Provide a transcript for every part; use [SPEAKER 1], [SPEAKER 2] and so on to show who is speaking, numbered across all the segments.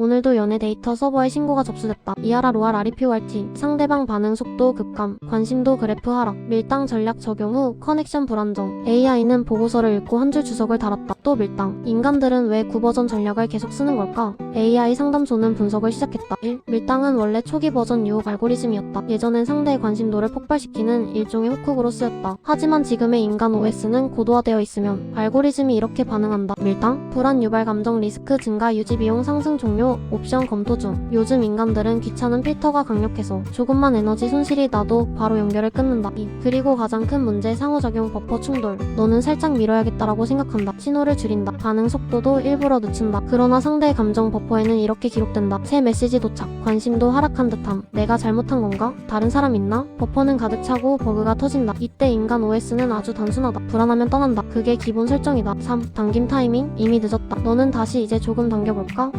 [SPEAKER 1] 오늘도 연애 데이터 서버에 신고가 접수됐다. 이하라 로알 RPORT. 상대방 반응 속도 급감. 관심도 그래프 하락. 밀당 전략 적용 후 커넥션 불안정. AI는 보고서를 읽고 한 줄 주석을 달았다. 또 밀당. 인간들은 왜 9버전 전략을 계속 쓰는 걸까? AI 상담소는 분석을 시작했다. 1. 밀당은 원래 초기 버전 유혹 알고리즘이었다. 예전엔 상대의 관심도를 폭발시키는 일종의 후크으로 쓰였다. 하지만 지금의 인간 OS는 고도화되어 있으면 알고리즘이 이렇게 반응한다. 밀당? 불안 유발 감정 리스크 증가 유지 비용 상승 종료 옵션 검토 중. 요즘 인간들은 귀찮은 필터가 강력해서 조금만 에너지 손실이 나도 바로 연결을 끊는다. 2. 그리고 가장 큰 문제 상호작용 버퍼 충돌. 너는 살짝 밀어야겠다라고 생각한다. 신호를 줄인다. 반응 속도도 일부러 늦춘다. 그러나 상대의 감정 버퍼 에는 이렇게 기록된다. 새 메시지 도착. 관심도 하락한 듯함. 내가 잘못한 건가? 다른 사람 있나? 버퍼는 가득 차고 버그가 터진다. 이때 인간 OS는 아주 단순하다. 불안하면 떠난다. 그게 기본 설정이다. 3. 당김 타이밍? 이미 늦었다. 너는 다시 이제 조금 당겨볼까?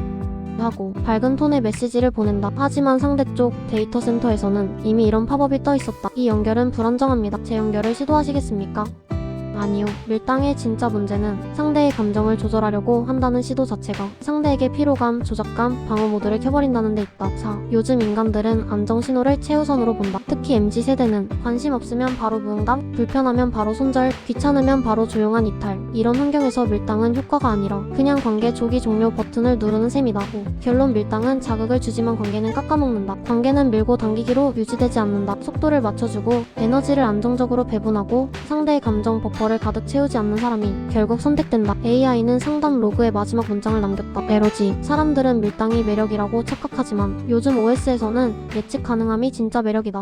[SPEAKER 1] 하고 밝은 톤의 메시지를 보낸다. 하지만 상대 쪽 데이터 센터에서는 이미 이런 팝업이 떠 있었다. 이 연결은 불안정합니다. 재연결을 시도하시겠습니까? 아니요. 밀당의 진짜 문제는 상대의 감정을 조절하려고 한다는 시도 자체가 상대에게 피로감, 조작감, 방어 모드를 켜버린다는 데 있다. 4. 요즘 인간들은 안정 신호를 최우선으로 본다. 특히 MZ세대는 관심 없으면 바로 무응답, 불편하면 바로 손절, 귀찮으면 바로 조용한 이탈. 이런 환경에서 밀당은 효과가 아니라 그냥 관계 조기 종료 버튼을 누르는 셈이다. 5. 결론 밀당은 자극을 주지만 관계는 깎아먹는다. 관계는 밀고 당기기로 유지되지 않는다. 속도를 맞춰주고 에너지를 안정적으로 배분하고 상대의 감정 버 퍼를 가득 채우지 않는 사람이 결국 선택된다. AI는 상담 로그에 마지막 문장을 남겼다. 에러지. 사람들은 밀당이 매력이라고 착각하지만 요즘 OS에서는 예측 가능함이 진짜 매력이다.